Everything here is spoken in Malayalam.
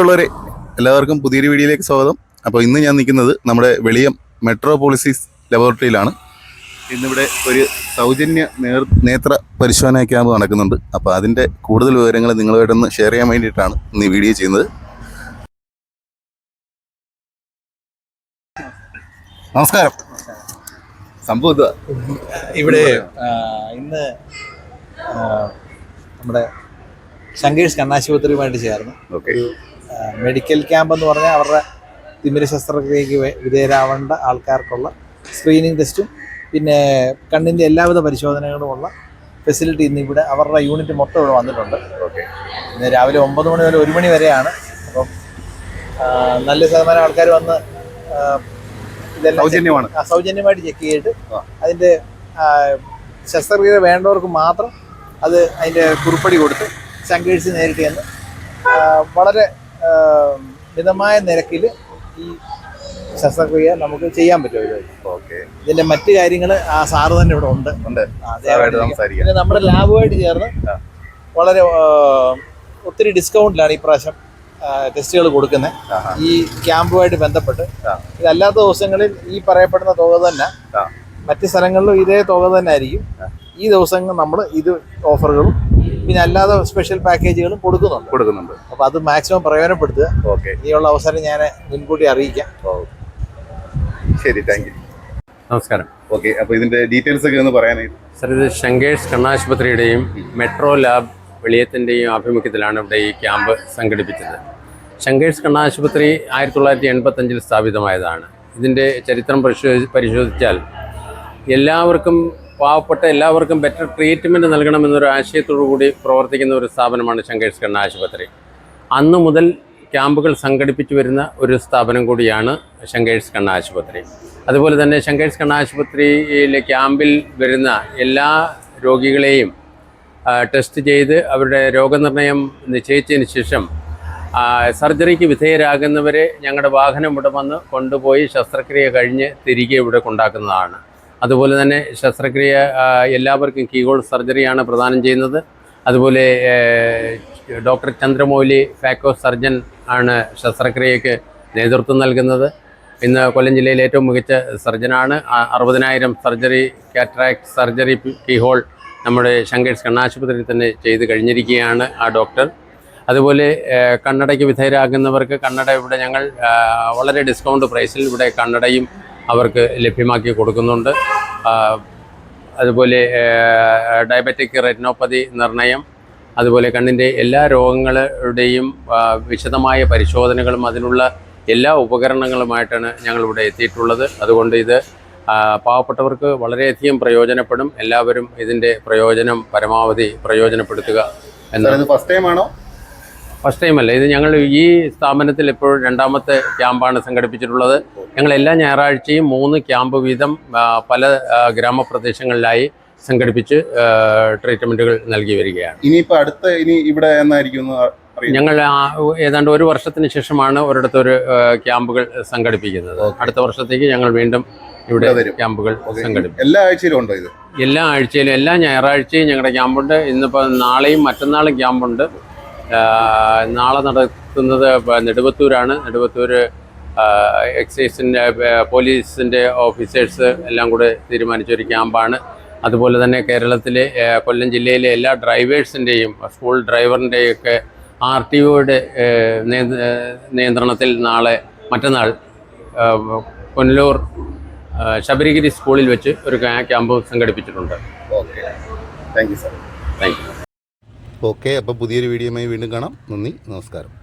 ഉള്ളവരെ എല്ലാവർക്കും പുതിയൊരു വീഡിയോയിലേക്ക് സ്വാഗതം. അപ്പോൾ ഇന്ന് ഞാൻ നിൽക്കുന്നത് നമ്മുടെ വെളിയം മെട്രോപോളിസിസ് ലബോറട്ടറിയിലാണ്. ഇന്നിവിടെ ഒരു സൗജന്യ നേർ നേത്ര പരിശോധന ക്യാമ്പ് നടക്കുന്നുണ്ട്. അപ്പോൾ അതിന്റെ കൂടുതൽ വിവരങ്ങൾ നിങ്ങളുമായിട്ടൊന്ന് ഷെയർ ചെയ്യാൻ വേണ്ടിയിട്ടാണ് ഇന്ന് ഈ വീഡിയോ ചെയ്യുന്നത്. നമസ്കാരം. സംഭവം. ഇവിടെ ഇന്ന് നമ്മുടെ ശങ്കേഷ് കണ്ണാശുപത്രിയുമായിട്ട് ചേർന്ന് ഓക്കെ. മെഡിക്കൽ ക്യാമ്പ് എന്ന് പറഞ്ഞാൽ അവരുടെ തിമിര ശസ്ത്രക്രിയയ്ക്ക് വിധേയരാവേണ്ട ആൾക്കാർക്കുള്ള സ്ക്രീനിങ് ടെസ്റ്റും പിന്നെ കണ്ണിന്റെ എല്ലാവിധ പരിശോധനകളുമുള്ള ഫെസിലിറ്റി ഇന്ന് ഇവിടെ അവരുടെ യൂണിറ്റ് മൊത്തം ഇവിടെ വന്നിട്ടുണ്ട്. ഓക്കെ. ഇന്ന് രാവിലെ ഒമ്പത് മണി മുതൽ ഒരു മണി വരെയാണ്. അപ്പം നല്ല ശതമാനം ആൾക്കാർ വന്ന് ഇതെല്ലാം സൗജന്യമാണ്. സൗജന്യമായിട്ട് ചെക്ക് ചെയ്തിട്ട്. അതിന്റെ ശസ്ത്രക്രിയ വേണ്ടവർക്ക് മാത്രം അത് അതിന്റെ കുറിപ്പടി കൊടുത്ത് ശങ്കേഴ്സ് നേരിട്ട് ചെന്ന് വളരെ മിതമായ നിരക്കിൽ ഈ ശസ്ത്രക്രിയ നമുക്ക് ചെയ്യാൻ പറ്റും. ഓക്കെ. ഇതിന്റെ മറ്റു കാര്യങ്ങൾ ആ സാറ് തന്നെ ഇവിടെ ഉണ്ട്. പിന്നെ നമ്മുടെ ലാബുമായിട്ട് ചേർന്ന് വളരെ ഒത്തിരി ഡിസ്കൗണ്ടിലാണ് ഈ പ്രാവശ്യം ടെസ്റ്റുകൾ കൊടുക്കുന്നത്. ഈ ക്യാമ്പുമായിട്ട് ബന്ധപ്പെട്ട്. ഇതല്ലാത്ത ദിവസങ്ങളിൽ ഈ പറയപ്പെടുന്ന തുക തന്നെ മറ്റ് സ്ഥലങ്ങളിലും ഇതേ തുക തന്നെ ആയിരിക്കും. ഈ ദിവസങ്ങൾ നമ്മൾ ഇത് ഓഫറുകളും പിന്നെ അല്ലാതെ സ്പെഷ്യൽ പാക്കേജുകളും കൊടുക്കുന്നുണ്ട്. കൊടുക്കുന്നുണ്ട്. അപ്പോൾ അത് മാക്സിമം പ്രയോജനപ്പെടുത്തുക. ഓക്കെ. ഇനിയുള്ള അവസരം ഞാൻ മുൻകൂട്ടി അറിയിക്കാം. ശരി താങ്ക് യു നമസ്കാരം. ഓക്കെ അപ്പോൾ ഇതിന്റെ ഡീറ്റെയിൽസ് ഒക്കെ ഒന്ന് പറയാനായിട്ട് സർ ഇത് ശങ്കേഷ് കണ്ണാശുപത്രിയുടെയും മെട്രോ ലാബ് വെളിയത്തിന്റെയും ആഭിമുഖ്യത്തിലാണ് ഇവിടെ ഈ ക്യാമ്പ് സംഘടിപ്പിച്ചത്. ശങ്കേഴ്സ് കണ്ണാശുപത്രി ആയിരത്തി തൊള്ളായിരത്തി എൺപത്തഞ്ചിൽ സ്ഥാപിതമായതാണ്. ഇതിന്റെ ചരിത്രം പരിശോധി പരിശോധിച്ചാൽ എല്ലാവർക്കും പാവപ്പെട്ട എല്ലാവർക്കും ബെറ്റർ ട്രീറ്റ്മെന്റ് നൽകണമെന്നൊരു ആശയത്തോടു കൂടി പ്രവർത്തിക്കുന്ന ഒരു സ്ഥാപനമാണ് ശങ്കേഴ്സ് കണ്ണാശുപത്രി അന്നു മുതൽ ക്യാമ്പുകൾ സംഘടിപ്പിച്ചു വരുന്ന ഒരു സ്ഥാപനം കൂടിയാണ് ശങ്കേഴ്സ് കണ്ണാശുപത്രി അതുപോലെ തന്നെ ശങ്കേഴ്സ് കണ്ണാശുപത്രിയിലെ ക്യാമ്പിൽ വരുന്ന എല്ലാ രോഗികളെയും ടെസ്റ്റ് ചെയ്ത് അവരുടെ രോഗനിർണയം നിശ്ചയിച്ചതിന് ശേഷം സർജറിക്ക് വിധേയരാകുന്നവരെ ഞങ്ങളുടെ വാഹനം ഇവിടെ വന്ന് കൊണ്ടുപോയി ശസ്ത്രക്രിയ കഴിഞ്ഞ് തിരികെ ഇവിടെ കൊണ്ടാക്കുന്നതാണ്. അതുപോലെ തന്നെ ശസ്ത്രക്രിയ എല്ലാവർക്കും കീഹോൾ സർജറിയാണ് പ്രദാനം ചെയ്യുന്നത്. അതുപോലെ ഡോക്ടർ ചന്ദ്രമൗലി ഫാക്കോ സർജൻ ആണ് ശസ്ത്രക്രിയയ്ക്ക് നേതൃത്വം നൽകുന്നത്. ഇന്ന് കൊല്ലം ജില്ലയിലെ ഏറ്റവും മികച്ച സർജനാണ്. അറുപതിനായിരം സർജറി കാറ്ററാക്ട് സർജറി കീഹോൾ നമ്മുടെ ശങ്കേഴ്സ് കണ്ണാശുപത്രിയിൽ തന്നെ ചെയ്ത് കഴിഞ്ഞിരിക്കുകയാണ് ആ ഡോക്ടർ. അതുപോലെ കണ്ണടയ്ക്ക് വിധേയരാകുന്നവർക്ക് കണ്ണട ഇവിടെ ഞങ്ങൾ വളരെ ഡിസ്കൗണ്ട് പ്രൈസിൽ ഇവിടെ കണ്ണടയും അവർക്ക് ലഭ്യമാക്കി കൊടുക്കുന്നുണ്ട്. അതുപോലെ ഡയബറ്റിക് റെറ്റിനോപ്പതി നിർണയം അതുപോലെ കണ്ണിന്റെ എല്ലാ രോഗങ്ങളുടെയും വിശദമായ പരിശോധനകളും അതിനുള്ള എല്ലാ ഉപകരണങ്ങളുമായിട്ടാണ് ഞങ്ങളിവിടെ എത്തിയിട്ടുള്ളത്. അതുകൊണ്ട് ഇത് പാവപ്പെട്ടവർക്ക് വളരെയധികം പ്രയോജനപ്പെടും. എല്ലാവരും ഇതിന്റെ പ്രയോജനം പരമാവധി പ്രയോജനപ്പെടുത്തുക എന്ന് ഫസ്റ്റ് ടൈം ആണോ? ഫസ്റ്റ് ടൈം അല്ല? ഇത് ഞങ്ങൾ ഈ സ്ഥാപനത്തിൽ ഇപ്പോൾ രണ്ടാമത്തെ ക്യാമ്പാണ് സംഘടിപ്പിച്ചിട്ടുള്ളത്. ഞങ്ങൾ എല്ലാ ഞായറാഴ്ചയും മൂന്ന് ക്യാമ്പ് വീതം പല ഗ്രാമപ്രദേശങ്ങളിലായി സംഘടിപ്പിച്ച് ട്രീറ്റ്മെന്റുകൾ നൽകി വരികയാണ്. ഇനിയിപ്പോൾ അടുത്ത ഇനി ഇവിടെ എന്നായിരിക്കും എന്ന് ഞങ്ങൾ ഏതാണ്ട് ഒരു വർഷത്തിന് ശേഷമാണ് ഒരിടത്തൊരു ക്യാമ്പുകൾ സംഘടിപ്പിക്കുന്നത്. അടുത്ത വർഷത്തേക്ക് ഞങ്ങൾ വീണ്ടും ഇവിടെ ക്യാമ്പുകൾ സംഘടിപ്പിക്കും. എല്ലാ ആഴ്ചയിലും ഉണ്ടോ ഇത്? എല്ലാ ആഴ്ചയിലും എല്ലാ ഞായറാഴ്ചയും ഞങ്ങളുടെ ക്യാമ്പുണ്ട്. ഇന്നിപ്പോൾ നാളെയും മറ്റന്നാളും ക്യാമ്പുണ്ട്. നാളെ നടത്തുന്നത് നെടുവത്തൂരാണ്. നെടുവത്തൂർ എക്സൈസിന്റെ പോലീസിന്റെ ഓഫീസേഴ്സ് എല്ലാം കൂടെ തീരുമാനിച്ചൊരു ക്യാമ്പാണ്. അതുപോലെ തന്നെ കേരളത്തിലെ കൊല്ലം ജില്ലയിലെ എല്ലാ ഡ്രൈവേഴ്സിന്റെയും സ്കൂൾ ഡ്രൈവറിന്റെയൊക്കെ ആർ ടി ഒയുടെ നിയന്ത്രണത്തിൽ നാളെ മറ്റന്നാൾ കൊല്ലൂർ ശബരിഗിരി സ്കൂളിൽ വെച്ച് ഒരു ക്യാമ്പ് സംഘടിപ്പിച്ചിട്ടുണ്ട്. Okay. Thank you sir. Thank you. Okay അപ്പോൾ പുതിയൊരു വീഡിയോയുമായി വീണ്ടും കാണാം. നന്ദി നമസ്കാരം.